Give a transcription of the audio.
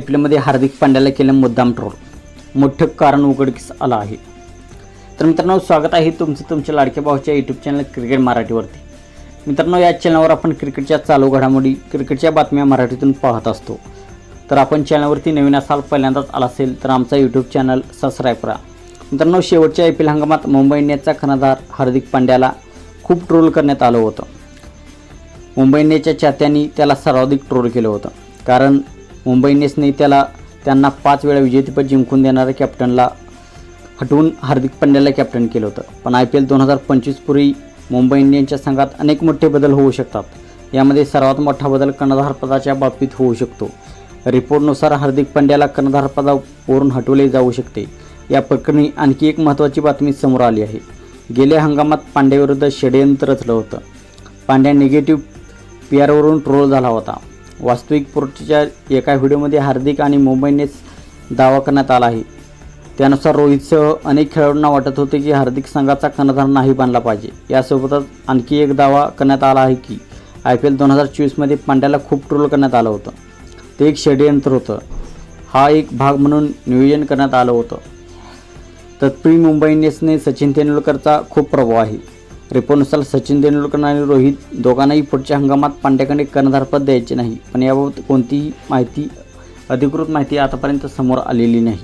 आपल्यामध्ये हार्दिक पांड्याला केलं मुद्दाम ट्रोल. मोठं कारण उघडकीस आलं आहे. तर मित्रांनो स्वागत आहे तुमचं तुमच्या लाडक्या भाऊच्या यूट्यूब चॅनल क्रिकेट मराठीवरती. मित्रांनो या चॅनलवर आपण क्रिकेटच्या चालू घडामोडी क्रिकेटच्या बातम्या मराठीतून पाहत असतो. तर आपण चॅनलवरती नवीन असाल पहिल्यांदाच आला असेल तर आमचा यूट्यूब चॅनल सबस्क्राईब करा. मित्रांनो शेवटच्या आय पी एल हंगामात मुंबई इंडियन्सचा कर्णधार हार्दिक पांड्याला खूप ट्रोल करण्यात आलं होतं. मुंबई इंडियन्सच्या चाहत्यांनी त्याला सर्वाधिक ट्रोल केलं होतं. कारण मुंबई इंडियन्सने त्याला त्यांना पाच वेळा विजेतेपद जिंकून देणाऱ्या कॅप्टनला हटवून हार्दिक पांड्याला कॅप्टन केलं होतं. पण आय पी एल दोन हजार पंचवीसपूर्वी मुंबई इंडियन्सच्या संघात अनेक मोठे बदल होऊ शकतात. यामध्ये सर्वात मोठा बदल कर्णधारपदाच्या बाबतीत होऊ शकतो. रिपोर्टनुसार हार्दिक पांड्याला कर्णधारपदावरून हटवले जाऊ शकते. या प्रकरणी आणखी एक महत्त्वाची बातमी समोर आली आहे. गेल्या हंगामात पांड्याविरुद्ध षडयंत्र रचलं होतं. पांड्या निगेटिव्ह पी आरवरून ट्रोल झाला होता. वास्तविक पोर्टच्या एका व्हिडिओमध्ये हार्दिक आणि मुंबई दावा करण्यात आला आहे. त्यानुसार रोहितसह अनेक खेळाडूंना वाटत होते की हार्दिक संघाचा कर्णधार नाही बनला पाहिजे. यासोबतच आणखी एक दावा करण्यात आला आहे की आय पी एल दोन हजार चोवीसमध्ये पांड्याला खूप ट्रोल करण्यात आलं होतं. ते एक षडयंत्र होतं. हा एक भाग म्हणून नियोजन करण्यात आलं होतं. तत्पूर्वी मुंबई इंडियन्सने सचिन तेंडुलकरचा खूप प्रभाव आहे. रिपोर्टनुसार सचिन तेंडुलकर आणि रोहित दोघांनाही पुढच्या हंगामात पांड्याकडे कर्णधारपद द्यायचे नाही. पण याबाबत कोणतीही माहिती अधिकृत माहिती आतापर्यंत समोर आलेली नाही.